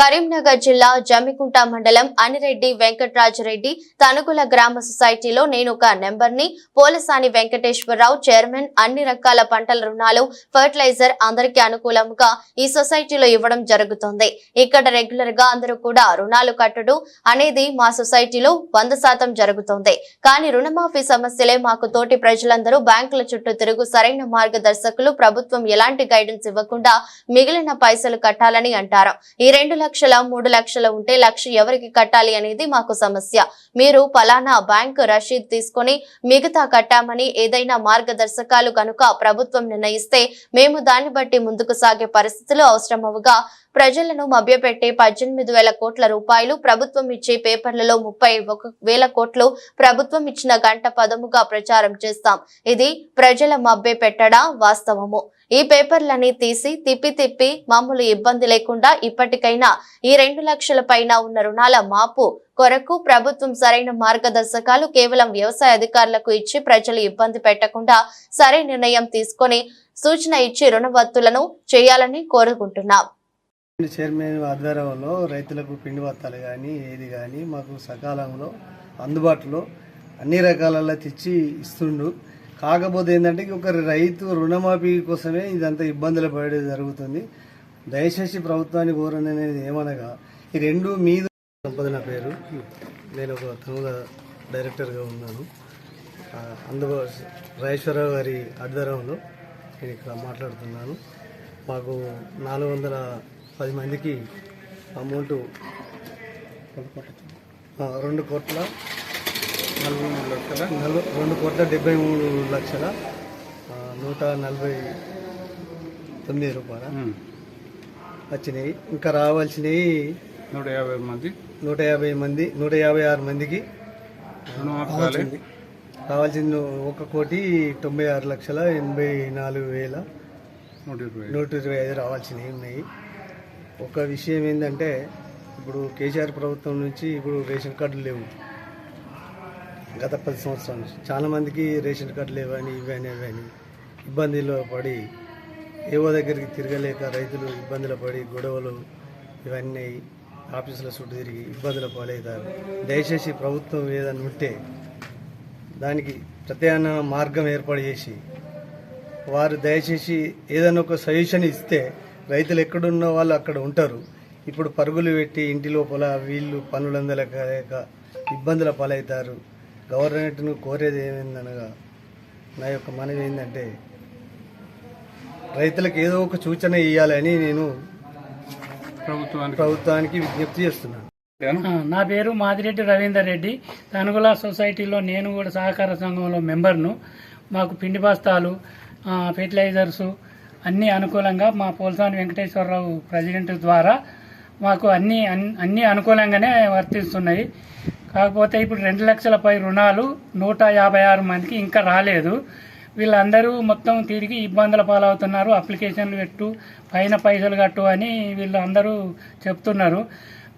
కరీంనగర్ జిల్లా జమ్మికుంట మండలం అనిరెడ్డి వెంకట్రాజరెడ్డి తనుగుల గ్రామ సొసైటీలో నేను ఒక నెంబర్ని పోలసాని వెంకటేశ్వరరావు చైర్మన్. అన్ని రకాల పంటల రుణాలు ఫర్టిలైజర్ అందరికీ అనుకూలంగా ఈ సొసైటీలో ఇవ్వడం జరుగుతుంది. ఇక్కడ రెగ్యులర్గా అందరూ కూడా రుణాలు కట్టడు అనేది మా సొసైటీలో వంద శాతం జరుగుతుంది. కానీ రుణమాఫీ సమస్యలే మాకు తోటి ప్రజలందరూ బ్యాంకుల చుట్టూ తిరుగు సరైన మార్గదర్శకులు ప్రభుత్వం ఎలాంటి గైడెన్స్ ఇవ్వకుండా మిగిలిన పైసలు కట్టాలని అంటారు. ఈ రెండు లక్షల మూడు లక్షల ఉంటే లక్ష ఎవరికి కట్టాలి అనేది మాకు సమస్య. మీరు పలానా బ్యాంక్ రషీద్ తీసుకొని మిగతా కట్టామని ఏదైనా మార్గదర్శకాలు కనుక ప్రభుత్వం నిర్ణయిస్తే మేము దాన్ని బట్టి ముందుకు సాగే పరిస్థితులు అవసరమవుగా ప్రజలను మభ్యపెట్టే పద్దెనిమిది వేల కోట్ల రూపాయలు ప్రభుత్వం ఇచ్చే పేపర్లలో ముప్పై ఒక వేల కోట్లు ప్రభుత్వం ఇచ్చిన గంట పదముగా ప్రచారం చేస్తాం. ఇది ప్రజల మభ్య పెట్టడా వాస్తవము. ఈ పేపర్లని తీసి తిప్పి తిప్పి మామూలు ఇబ్బంది లేకుండా ఇప్పటికైనా ఈ రెండు లక్షల పైన ఉన్న రుణాల మాపు కొరకు ప్రభుత్వం సరైన మార్గదర్శకాలు కేవలం వ్యవసాయ అధికారులకు ఇచ్చి ప్రజలు ఇబ్బంది పెట్టకుండా సరైన నిర్ణయం తీసుకొని సూచన ఇచ్చి రుణవత్తులను చేయాలని కోరుకుంటున్నాం. చైర్మన్ ఆధ్వర్యంలో రైతులకు పిండి బత్తాలు కానీ ఏది కానీ మాకు సకాలంలో అందుబాటులో అన్ని రకాలలో తెచ్చి ఇస్తుండు. కాకపోతే ఏంటంటే ఒక రైతు రుణమాఫీ కోసమే ఇదంతా ఇబ్బందులు పడే జరుగుతుంది. దయచేసి ప్రభుత్వాన్ని కోరని అనేది ఏమనగా ఈ రెండు మీద సంపద నా పేరు. నేను ఒక తమిళ డైరెక్టర్గా ఉన్నాను. ఆ, అందుబా రాజేశ్వరరావు గారి ఆధ్వర్యంలో నేను ఇక్కడ మాట్లాడుతున్నాను. మాకు నాలుగు వందల పది మందికి అమౌంట్ రెండు కోట్ల నలభై మూడు లక్షల నలభై రెండు కోట్ల డెబ్బై మూడు లక్షల నూట నలభై తొమ్మిది రూపాయల వచ్చినాయి. ఇంకా రావాల్సినవి నూట యాభై మంది. నూట యాభై మంది నూట యాభై ఆరు మందికి రావాల్సింది. ఒక కోటి తొంభై ఆరు లక్షల ఎనభై నాలుగు వేల నూట ఇరవై ఐదు రావాల్సినవి ఉన్నాయి. ఒక విషయం ఏంటంటే ఇప్పుడు కేసీఆర్ ప్రభుత్వం నుంచి ఇప్పుడు రేషన్ కార్డులు లేవు. గత పది సంవత్సరాల నుంచి. చాలామందికి రేషన్ కార్డు లేవని ఇవని ఇవని ఇబ్బందిలో పడి ఏవో దగ్గరికి తిరగలేక రైతులు ఇబ్బందులు పడి గొడవలు ఇవన్నీ ఆఫీసుల చుట్టూ తిరిగి ఇబ్బందులు పాలవుతారు. దయచేసి ప్రభుత్వం ఏదైనా ఉంటే దానికి ప్రత్యామ్నాయ మార్గం ఏర్పాటు చేసి వారు దయచేసి ఏదైనా ఒక సజెషన్ ఇస్తే రైతులు ఎక్కడున్న వాళ్ళు అక్కడ ఉంటారు. ఇప్పుడు పరుగులు పెట్టి ఇంటి లోపల వీళ్ళు పనులందలేక ఇబ్బందుల పాలవుతారు. గవర్నమెంట్ను కోరేది ఏమైందనగా నా యొక్క మనవి ఏంటంటే రైతులకు ఏదో ఒక సూచన ఇవ్వాలని నేను ప్రభుత్వానికి ప్రభుత్వానికి విజ్ఞప్తి చేస్తున్నాను. నా పేరు మాదిరెడ్డి రవీందర్ రెడ్డి. తనుగుల సొసైటీలో నేను కూడా సహకార సంఘంలో మెంబర్ను. మాకు పిండి బస్తాలు ఆ, ఫెర్టిలైజర్స్ అన్నీ అనుకూలంగా మా పోల్సాని వెంకటేశ్వరరావు ప్రెసిడెంట్ ద్వారా మాకు అన్ని అన్- అన్ని అనుకూలంగానే వర్తిస్తున్నాయి. కాకపోతే ఇప్పుడు రెండు లక్షల పై రుణాలు నూట యాభై ఆరు మందికి ఇంకా రాలేదు. వీళ్ళందరూ మొత్తం తిరిగి ఇబ్బందుల పాలవుతున్నారు. అప్లికేషన్లు పెట్టు పైన పైసలు కట్టు అని వీళ్ళు అందరూ చెప్తున్నారు.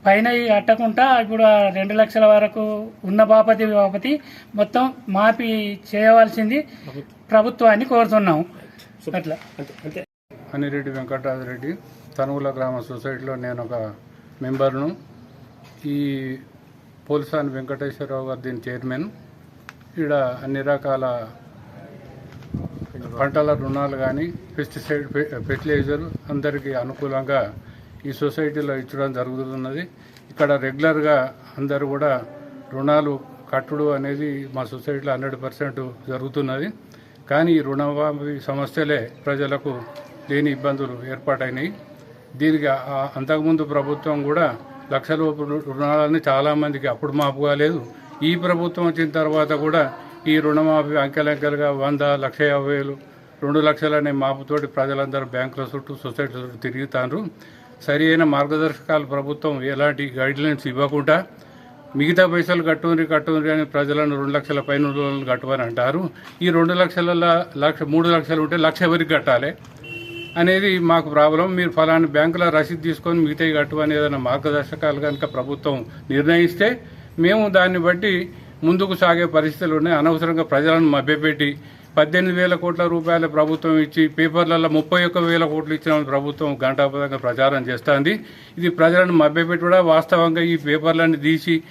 పైన ఇవి కట్టకుండా ఇప్పుడు ఆ రెండు లక్షల వరకు ఉన్న బాపతి బాపతి మొత్తం మాఫీ చేయవలసింది ప్రభుత్వాన్ని కోరుతున్నాం. అట్లా. అనిరెడ్డి వెంకటరాజరెడ్డి తనుగుల గ్రామ సొసైటీలో నేను ఒక మెంబర్ను. ఈ పోలిసాని వెంకటేశ్వరరావు గారు దీని చైర్మన్. ఇక్కడ అన్ని రకాల పంటల రుణాలు కానీ పెస్టిసైడ్ ఫెర్టిలైజర్ అందరికీ అనుకూలంగా ఈ సొసైటీలో ఇచ్చడం జరుగుతున్నది. ఇక్కడ రెగ్యులర్గా అందరూ కూడా రుణాలు కట్టుడు అనేది మా సొసైటీలో హండ్రెడ్ పర్సెంట్ జరుగుతున్నది. కానీ ఈ రుణమాఫీ సమస్యలే ప్రజలకు లేని ఇబ్బందులు ఏర్పాటైనాయి. దీనికి అంతకుముందు ప్రభుత్వం కూడా లక్షలోపు రుణాలని చాలామందికి అప్పుడు మాపు కాలేదు ఈ ప్రభుత్వం వచ్చిన తర్వాత కూడా ఈ రుణమాఫీ అంకెలంకెలుగా వంద లక్ష యాభై వేలు రెండు లక్షలనే మాపుతోటి ప్రజలందరూ బ్యాంకుల చుట్టూ సొసైటీ చుట్టూ తిరుగుతారు సరి అయిన మార్గదర్శకాలు ప్రభుత్వం ఎలాంటి గైడ్లైన్స్ ఇవ్వకుండా మిగతా పైసలు కట్టుని కట్టుని అని ప్రజలను రెండు లక్షల పైన లోన్లు అంటారు. ఈ రెండు లక్షల లక్ష మూడు లక్షలు ఉంటే లక్ష వరకు కట్టాలి? అనేది మాకు ప్రాబ్లం. మీరు ఫలాని బ్యాంకుల రసీదు తీసుకొని మిగతా కట్టమని ఏదైనా మార్గదర్శకాలు కనుక ప్రభుత్వం నిర్ణయిస్తే మేము దాన్ని బట్టి ముందుకు సాగే పరిస్థితులు ఉన్నాయి. అనవసరంగా ప్రజలను మభ్యపెట్టి పద్దెనిమిది వేల కోట్ల రూపాయల ప్రభుత్వం ఇచ్చి పేపర్లలో ముప్పై ఒక్క వేల కోట్లు ఇచ్చిన ప్రభుత్వం గంటాపదంగా ప్రచారం చేస్తోంది. ఇది ప్రజలను మభ్యపెట్టుడా వాస్తవంగా ఈ పేపర్లన్నీ తీసి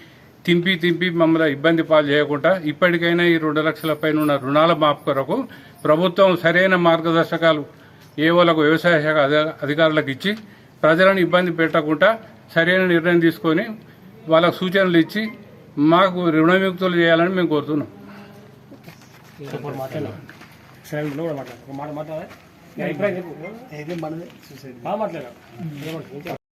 తింపి తింపి మమ్మల్ని ఇబ్బంది పాలు చేయకుండా ఇప్పటికైనా ఈ రెండు లక్షల పైన ఉన్న రుణాల మాపు కొరకు ప్రభుత్వం సరైన మార్గదర్శకాలు ఏవోలకు వ్యవసాయ శాఖ అధి- అధికారులకు ఇచ్చి ప్రజలను ఇబ్బంది పెట్టకుండా సరైన నిర్ణయం తీసుకొని వాళ్ళకు సూచనలు ఇచ్చి మాకు రుణవిముక్తులు చేయాలని మేము కోరుతున్నాం.